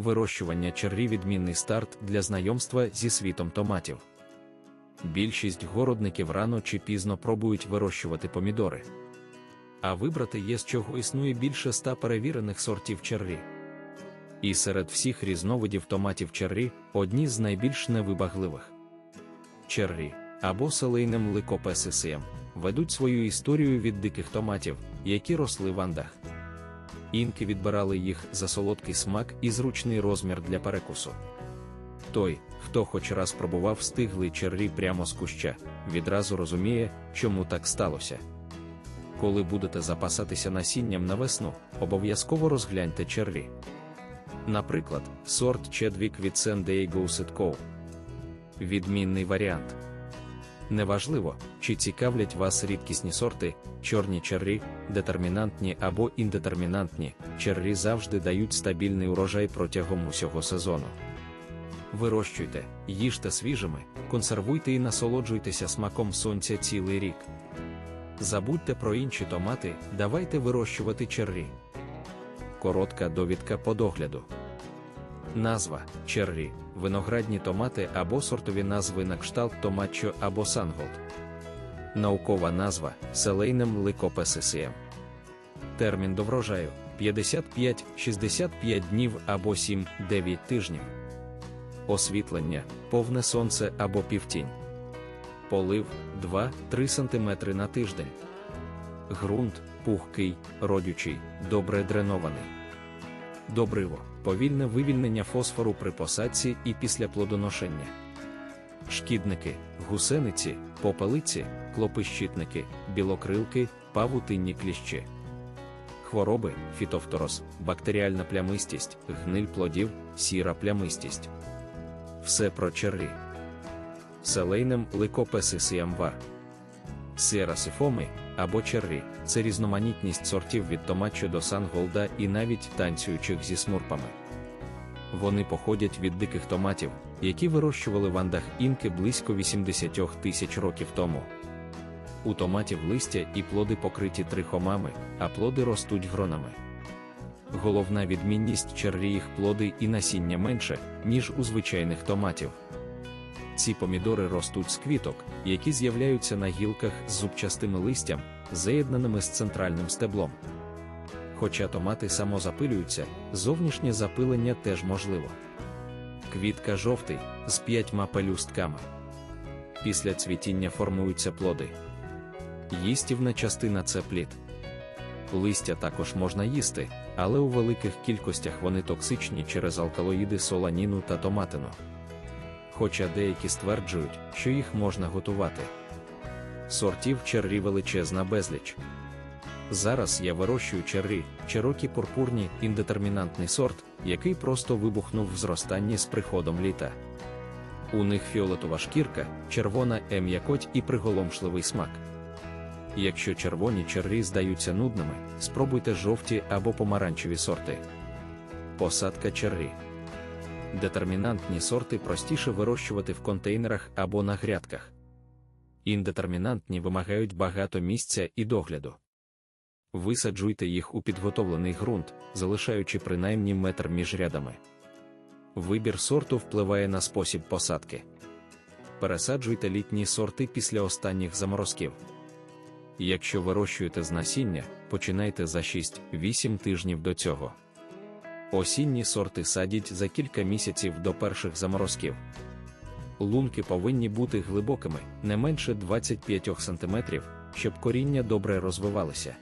Вирощування черрі відмінний старт для знайомства зі світом томатів. Більшість городників рано чи пізно пробують вирощувати помідори. А вибрати є з чого існує більше ста перевірених сортів черрі. І серед всіх різновидів томатів черрі одні з найбільш невибагливих. Черрі або селейним ликопесисієм ведуть свою історію від диких томатів, які росли в андах. Інки відбирали їх за солодкий смак і зручний розмір для перекусу. Той, хто хоч раз пробував стиглий черрі прямо з куща, відразу розуміє, чому так сталося. Коли будете запасатися насінням на весну, обов'язково розгляньте черрі. Наприклад, сорт Чедвік від San Diego Sitco. Відмінний варіант. Неважливо, чи цікавлять вас рідкісні сорти, чорні черрі, детермінантні або індетермінантні, черрі завжди дають стабільний урожай протягом усього сезону. Вирощуйте, їжте свіжими, консервуйте і насолоджуйтеся смаком сонця цілий рік. Забудьте про інші томати, давайте вирощувати черрі. Коротка довідка по догляду. Назва черрі, виноградні томати або сортові назви на кшталт томаччо або санголд. Наукова назва селейнем ликопесисієм. Термін до врожаю 55-65 днів або 7-9 тижнів. Освітлення, повне сонце або півтінь. Полив 2-3 см на тиждень. Грунт пухкий, родючий, добре дренований. Добриво повільне вивільнення фосфору при посадці і після плодоношення. Шкідники, гусениці, попелиці, клопищитники, білокрилки, павутинні кліщі. Хвороби, фітофторос, бактеріальна плямистість, гниль плодів, сіра плямистість. Все про черрі. Селейнем ликопесисіамва. Сіарасифоми або черрі це різноманітність сортів від томачо до санголда і навіть танцюючих зі смурпами. Вони походять від диких томатів, які вирощували в андах інки близько 80 тисяч років тому. У томатів листя і плоди покриті трихомами, а плоди ростуть гронами. Головна відмінність черрі їх плоди і насіння менше, ніж у звичайних томатів. Ці помідори ростуть з квіток, які з'являються на гілках з зубчастими листям, заєднаними з центральним стеблом. Хоча томати самозапилюються, зовнішнє запилення теж можливо. Квітка жовтий з п'ятьма пелюстками. Після цвітіння формуються плоди. Їстівна частина це плід. Листя також можна їсти, але у великих кількостях вони токсичні через алкалоїди соланіну та томатину. Хоча деякі стверджують, що їх можна готувати. Сортів черрі величезна безліч. Зараз я вирощую черрі, черокі пурпурні, індетермінантний сорт, який просто вибухнув в зростанні з приходом літа. У них фіолетова шкірка, червона ем'якоть і приголомшливий смак. Якщо червоні черрі здаються нудними, спробуйте жовті або помаранчеві сорти. Посадка черрі. Детермінантні сорти простіше вирощувати в контейнерах або на грядках. Індетермінантні вимагають багато місця і догляду. Висаджуйте їх у підготовлений ґрунт, залишаючи принаймні метр між рядами. Вибір сорту впливає на спосіб посадки. Пересаджуйте літні сорти після останніх заморозків. Якщо вирощуєте з насіння, починайте за 6-8 тижнів до цього. Осінні сорти садять за кілька місяців до перших заморозків. Лунки повинні бути глибокими, не менше 25 см, щоб коріння добре розвивалося.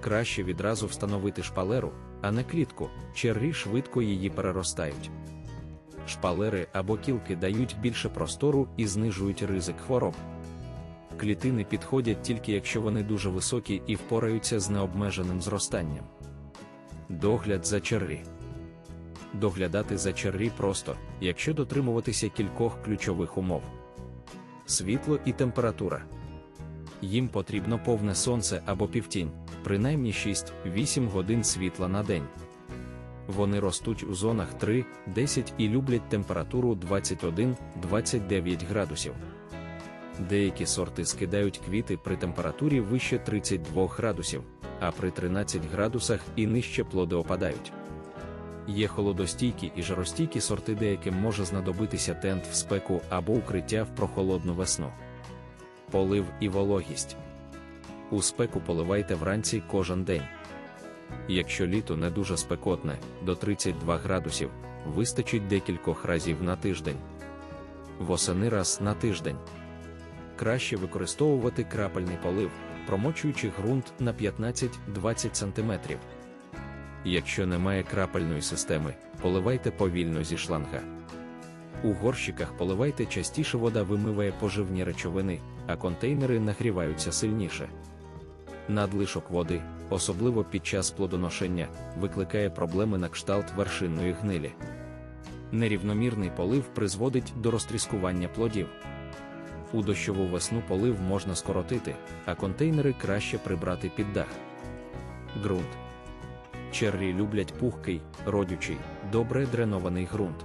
Краще відразу встановити шпалеру, а не клітку, черрі швидко її переростають. Шпалери або кілки дають більше простору і знижують ризик хвороб. Клітини підходять тільки якщо вони дуже високі і впораються з необмеженим зростанням. Догляд за черрі. Доглядати за черрі просто, якщо дотримуватися кількох ключових умов: світло і температура. Їм потрібно повне сонце або півтінь, принаймні 6-8 годин світла на день. Вони ростуть у зонах 3-10 і люблять температуру 21-29 градусів. Деякі сорти скидають квіти при температурі вище 32 градусів, а при 13 градусах і нижче плоди опадають. Є холодостійкі і жаростійкі сорти, деяким може знадобитися тент в спеку або укриття в прохолодну весну. Полив і вологість. У спеку поливайте вранці кожен день. Якщо літо не дуже спекотне, до 32 градусів, вистачить декількох разів на тиждень. Восени раз на тиждень. Краще використовувати крапельний полив, промочуючи ґрунт на 15-20 см. Якщо немає крапельної системи, поливайте повільно зі шланга. У горщиках поливайте частіше вода вимиває поживні речовини, а контейнери нагріваються сильніше. Надлишок води, особливо під час плодоношення, викликає проблеми на кшталт вершинної гнилі. Нерівномірний полив призводить до розтріскування плодів. У дощову весну полив можна скоротити, а контейнери краще прибрати під дах. Ґрунт. Черрі люблять пухкий, родючий, добре дренований ґрунт.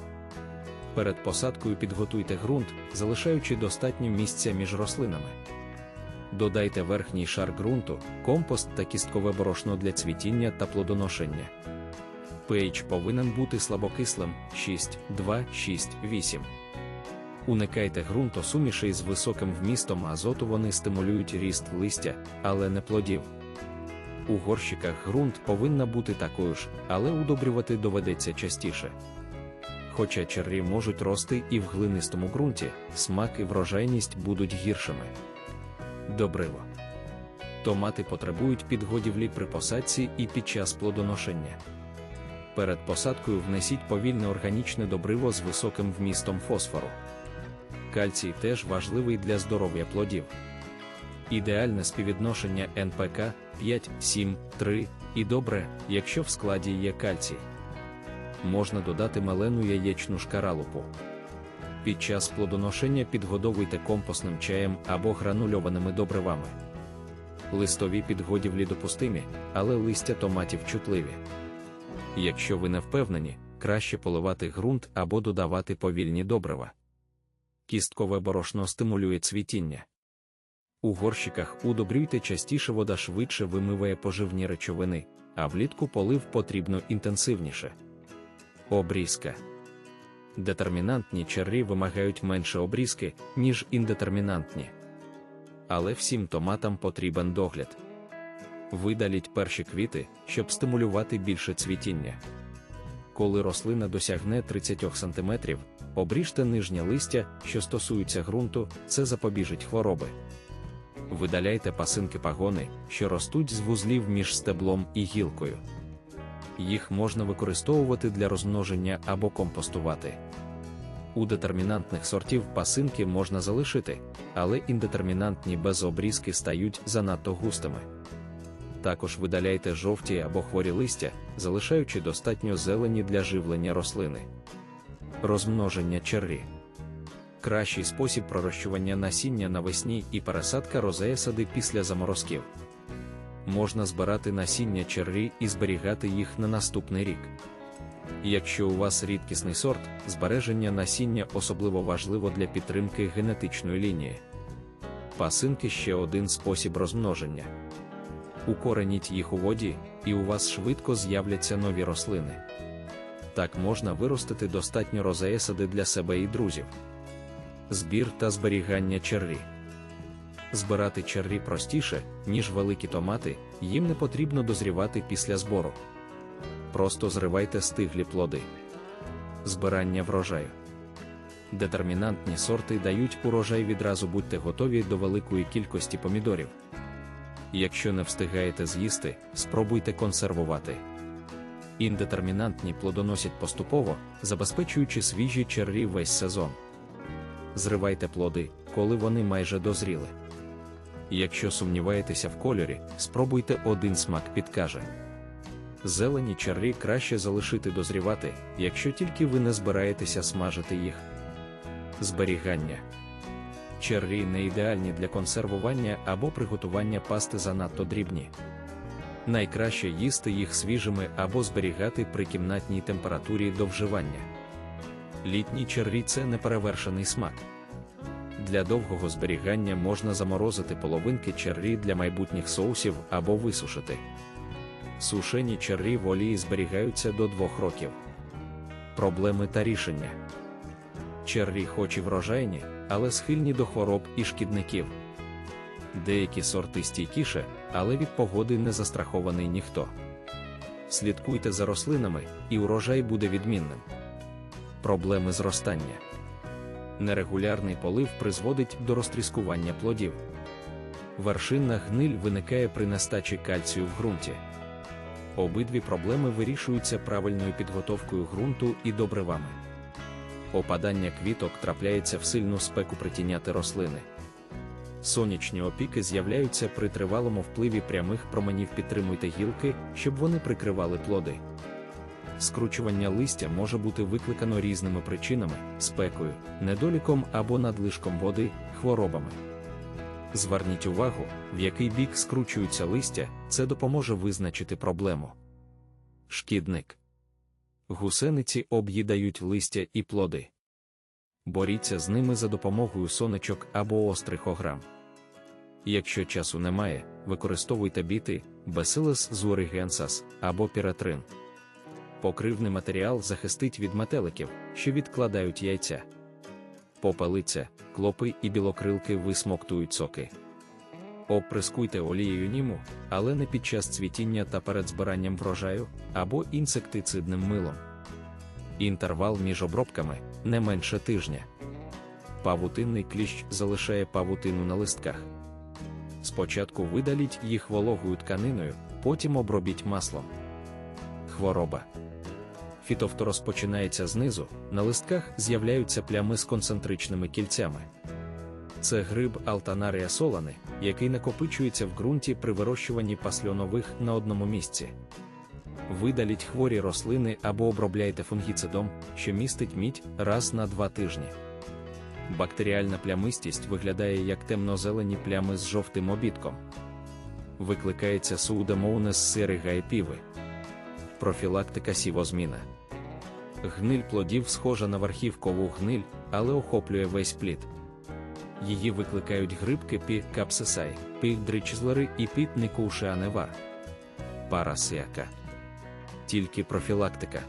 Перед посадкою підготуйте ґрунт, залишаючи достатньо місця між рослинами. Додайте верхній шар ґрунту, компост та кісткове борошно для цвітіння та плодоношення. pH повинен бути слабокислим 6, 2, 6, 8. Уникайте ґрунтосумішей з високим вмістом азоту, вони стимулюють ріст листя, але не плодів. У горщиках ґрунт повинна бути такою ж, але удобрювати доведеться частіше. Хоча черрі можуть рости і в глинистому ґрунті, смак і врожайність будуть гіршими. Добриво. Томати потребують підгодівлі при посадці і під час плодоношення. Перед посадкою внесіть повільне органічне добриво з високим вмістом фосфору. Кальцій теж важливий для здоров'я плодів. Ідеальне співвідношення НПК 5, 7, 3 і добре, якщо в складі є кальцій. Можна додати малену яєчну шкаралупу. Під час плодоношення підгодовуйте компостним чаєм або гранульованими добривами. Листові підгодівлі допустимі, але листя томатів чутливі. Якщо ви не впевнені, краще поливати ґрунт або додавати повільні добрива. Кісткове борошно стимулює цвітіння. У горщиках удобрюйте частіше вода швидше вимиває поживні речовини, а влітку полив потрібно інтенсивніше. Обрізка. Детермінантні черрі вимагають менше обрізки, ніж індетермінантні. Але всім томатам потрібен догляд. Видаліть перші квіти, щоб стимулювати більше цвітіння. Коли рослина досягне 30 см, обріжте нижнє листя, що стосуються ґрунту, це запобіжить хвороби. Видаляйте пасинки пагони, що ростуть з вузлів між стеблом і гілкою. Їх можна використовувати для розмноження або компостувати. У детермінантних сортів пасинки можна залишити, але індетермінантні без обрізки стають занадто густими. Також видаляйте жовті або хворі листя, залишаючи достатньо зелені для живлення рослини. Розмноження черрі. Кращий спосіб пророщування насіння навесні і пересадка розея сади після заморозків. Можна збирати насіння черрі і зберігати їх на наступний рік. Якщо у вас рідкісний сорт, збереження насіння особливо важливо для підтримки генетичної лінії. Пасинки ще один спосіб розмноження. Укореніть їх у воді, і у вас швидко з'являться нові рослини. Так можна виростити достатньо розеясади для себе і друзів. Збір та зберігання черрі. Збирати черрі простіше, ніж великі томати, їм не потрібно дозрівати після збору. Просто зривайте стиглі плоди. Збирання врожаю. Детермінантні сорти дають урожай відразу будьте готові до великої кількості помідорів. Якщо не встигаєте з'їсти, спробуйте консервувати. Індетермінантні плодоносять поступово, забезпечуючи свіжі черрі весь сезон. Зривайте плоди, коли вони майже дозріли. Якщо сумніваєтеся в кольорі, спробуйте один смак підкаже. Зелені черрі краще залишити дозрівати, якщо тільки ви не збираєтеся смажити їх. Зберігання черрі не ідеальні для консервування або приготування пасти занадто дрібні. Найкраще їсти їх свіжими або зберігати при кімнатній температурі до вживання. Літні черрі це неперевершений смак. Для довгого зберігання можна заморозити половинки черрі для майбутніх соусів або висушити. Сушені черрі в олії зберігаються до 2 років. проблеми та рішення. Черрі хоч і врожайні, але схильні до хвороб і шкідників. Деякі сорти стійкіше, але від погоди не застрахований ніхто. Слідкуйте за рослинами, і урожай буде відмінним. Проблеми зростання. Нерегулярний полив призводить до розтріскування плодів. Вершинна гниль виникає при нестачі кальцію в ґрунті. Обидві проблеми вирішуються правильною підготовкою ґрунту і добривами. Опадання квіток трапляється в сильну спеку притіняти рослини. Сонячні опіки з'являються при тривалому впливі прямих променів підтримуйте гілки, щоб вони прикривали плоди. Скручування листя може бути викликано різними причинами, спекою, недоліком або надлишком води, хворобами. Зверніть увагу, в який бік скручуються листя, це допоможе визначити проблему. Шкідник. Гусениці об'їдають листя і плоди. Боріться з ними за допомогою сонечок або острих ограм. Якщо часу немає, використовуйте біти, Bacillus zuringiensis або піратрин. Покривний матеріал захистить від метеликів, що відкладають яйця. Попелиця, клопи і білокрилки висмоктують соки. Оприскуйте олією німу, але не під час цвітіння та перед збиранням врожаю або інсектицидним милом. Інтервал між обробками не менше тижня. Павутинний кліщ залишає павутину на листках. Спочатку видаліть їх вологою тканиною, потім обробіть маслом. Хвороба. Фітофто розпочинається знизу, на листках з'являються плями з концентричними кільцями. Це гриб Алтанарія солани, який накопичується в ґрунті при вирощуванні пасльонових на одному місці. Видаліть хворі рослини або обробляйте фунгіцидом, що містить мідь раз на два тижні. Бактеріальна плямистість виглядає як темно-зелені плями з жовтим обідком. Викликається суудемоунес сирига і піви. Профілактика сівозміна. Гниль плодів схожа на верхівкову гниль, але охоплює весь плід. Її викликають грибки пі капсисай, пі дричзлери і піт никушеаневар. Парасіака. Тільки профілактика.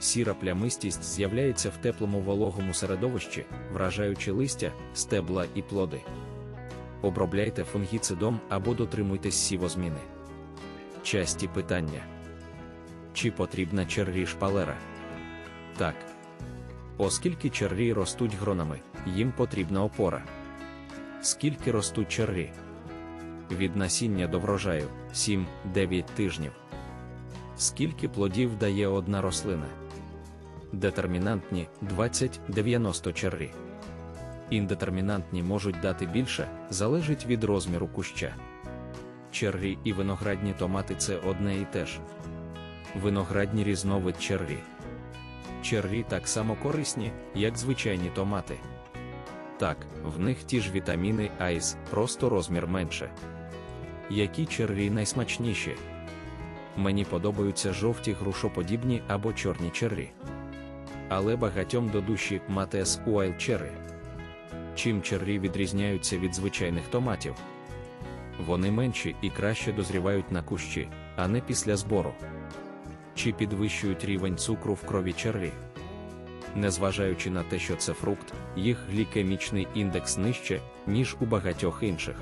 Сіра плямистість з'являється в теплому вологому середовищі, вражаючи листя, стебла і плоди. Обробляйте фунгіцидом або дотримуйтесь сівозміни. Часті питання. Чи потрібна черрі шпалера? Так. Оскільки черрі ростуть гронами, їм потрібна опора. Скільки ростуть черрі? Від насіння до врожаю 7-9 тижнів. Скільки плодів дає одна рослина? Детермінантні 20-90 черрі. Індетермінантні можуть дати більше, залежить від розміру куща. Черрі і виноградні томати це одне і те ж. Виноградні різновид черрі. Черрі так само корисні, як звичайні томати. Так, в них ті ж вітаміни айс, просто розмір менше. Які черрі найсмачніші? Мені подобаються жовті грушоподібні або чорні черрі. Але багатьом до душі матес уайл черрі. Чим черрі відрізняються від звичайних томатів? Вони менші і краще дозрівають на кущі, а не після збору. Чи підвищують рівень цукру в крові черрі? Незважаючи на те, що це фрукт, їх глікемічний індекс нижче, ніж у багатьох інших.